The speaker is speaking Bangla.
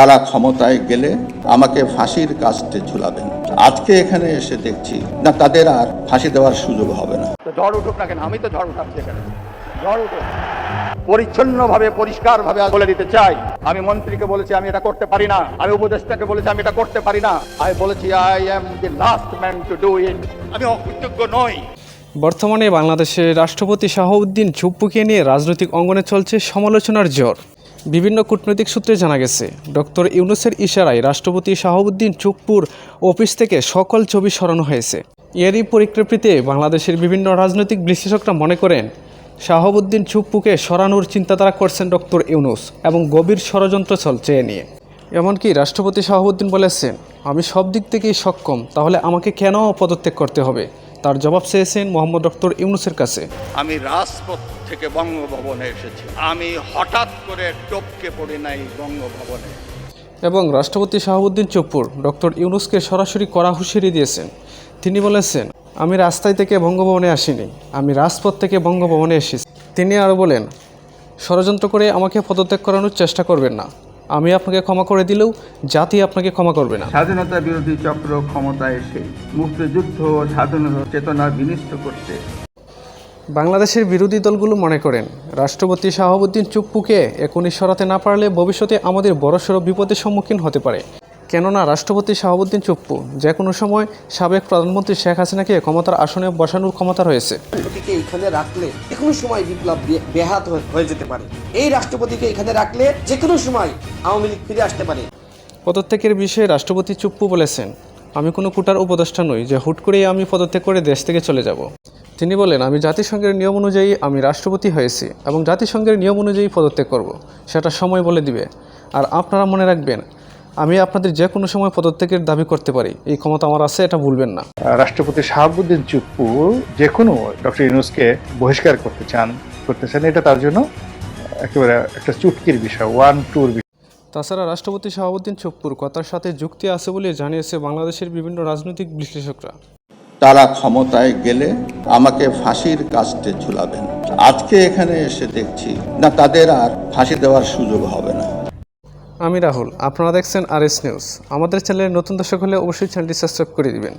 তারা ক্ষমতায় গেলে আমাকে ফাঁসির কাস্টে ঝুলাবেন। আজকে এখানে এসে দেখছি না তাদের আর ফাঁসি দেওয়ার সুযোগ হবে না। ঝড় উঠুক না কেন? আমি তো ঝড় উঠাচ্ছি এখানে। ঝড় উঠুক। পরিচ্ছন্নভাবে পরিষ্কারভাবে বলে দিতে চাই। আমি মন্ত্রীকে বলেছি আমি এটা করতে পারি না। আমি উপদেষ্টাকে বলেছি আমি এটা করতে পারি না। আমি বলেছি I am the last man to do it আমি অকৃতজ্ঞ নই। বর্তমানে বাংলাদেশের রাষ্ট্রপতি শাহউদ্দিন চুপ্পুকে নিয়ে রাজনৈতিক অঙ্গনে চলছে সমালোচনার জ্বর। বিভিন্ন কূটনৈতিক সূত্রে জানা গেছে, ডক্টর ইউনুসের ইশারায় রাষ্ট্রপতি শাহাবুদ্দিন চুপ্পুর অফিস থেকে সকল ছবি সরানো হয়েছে। এরই পরিপ্রেক্ষিতে বাংলাদেশের বিভিন্ন রাজনৈতিক বিশ্লেষকরা মনে করেন, শাহাবুদ্দিন চুপ্পুকে সরানোর চিন্তাধারা করছেন ডক্টর ইউনুস এবং গভীর ষড়যন্ত্র চলছে এ নিয়ে। এমনকি রাষ্ট্রপতি শাহাবুদ্দিন বলেছেন, আমি সব দিক থেকেই সক্ষম, তাহলে আমাকে কেন পদত্যাগ করতে হবে? তার জবাব চেয়েছেন মোহাম্মদ ডক্টর ইউনুসের কাছে। আমি রাজপথ থেকে বঙ্গভবনে এসেছি। আমি হঠাৎ করে টপকে পড়ি নাই বঙ্গভবনে। এবং রাষ্ট্রপতি শাহাবুদ্দিন চুপ্পুর ডক্টর ইউনুসকে সরাসরি কড়া হুঁশিয়ারি দিয়েছেন। তিনি বলেছেন আমি রাস্তায় থেকে বঙ্গভবনে আসিনি আমি রাজপথ থেকে বঙ্গভবনে এসেছি। তিনি আরও বলেন ষড়যন্ত্র করে আমাকে পদত্যাগ করানোর চেষ্টা করবেন না। আমি আপনাকে ক্ষমা করে দিলেও জাতি আপনাকে ক্ষমা করবে না। স্বাধীনতা বিরোধী চক্র ক্ষমতায় এসে মুক্তিযুদ্ধ ও স্বাধীনতা চেতনা বিনষ্ট করতে বাংলাদেশের বিরোধী দলগুলো মনে করেন রাষ্ট্রপতি শাহাবুদ্দিন চুপ্পুকে এখনই সরাতে না পারলে ভবিষ্যতে আমাদের বড়সড় বিপদের সম্মুখীন হতে পারে। কেননা রাষ্ট্রপতি শাহাবুদ্দিন চুপ্পু যে কোনো সময় সাবেক প্রধানমন্ত্রী শেখ হাসিনাকে ক্ষমতার আসনে বসানোর ক্ষমতা রয়েছে। রাষ্ট্রপতিকে এখানে রাখলে যে কোনো সময় বিপ্লব বে- ব্যাহাত হয়ে- হয়ে যেতে পারে। এই রাষ্ট্রপতিকে এখানে রাখলে যে কোনো সময় আওয়ামী লীগ ফিরে আসতে পারে। পদত্যাগের বিষয়ে রাষ্ট্রপতি চুপ্পু বলেছেন আমি কোনো কুটার উপদেষ্টা নই যে হুট করেই আমি পদত্যাগ করে দেশ থেকে চলে যাব। তিনি বলেন আমি জাতিসংঘের নিয়ম অনুযায়ী আমি রাষ্ট্রপতি হয়েছি এবং জাতিসংঘের নিয়ম অনুযায়ী পদত্যাগ করব। সেটা সময় বলে দিবে। আর আপনারা মনে রাখবেন আমি আপনাদের যে কোনো সময় পদত্যাগের দাবি করতে পারি। এই ক্ষমতা আমার আছে এটা ভুলবেন না। রাষ্ট্রপতি শাহাবুদ্দিন চুপ্পু যে কোনো ডক্টর ইউনুসকে বহিষ্কার করতে চান করতে চান এটা তার জন্য একেবারে একটা চুটকির বিষয় ওয়ান টুর বিষয়। তাছাড়া রাষ্ট্রপতি শাহাবুদ্দিন চুপ্পুর কথার সাথে যুক্তি আছে বলে জানিয়েছে বাংলাদেশের বিভিন্ন রাজনৈতিক বিশ্লেষকরা। তারা ক্ষমতায় গেলে আমাকে ফাঁসির কাস্টে ঝুলাবেন। আজকে এখানে এসে দেখছি না তাদের আর ফাঁসি দেওয়ার সুযোগ হবে না। আমি রাহুল, আপনারা দেখছেন আর এস নিউজ। আমাদের চ্যানেলের নতুন দর্শক হলে অবশ্যই চ্যানেলটি সাবস্ক্রাইব করে দিবেন।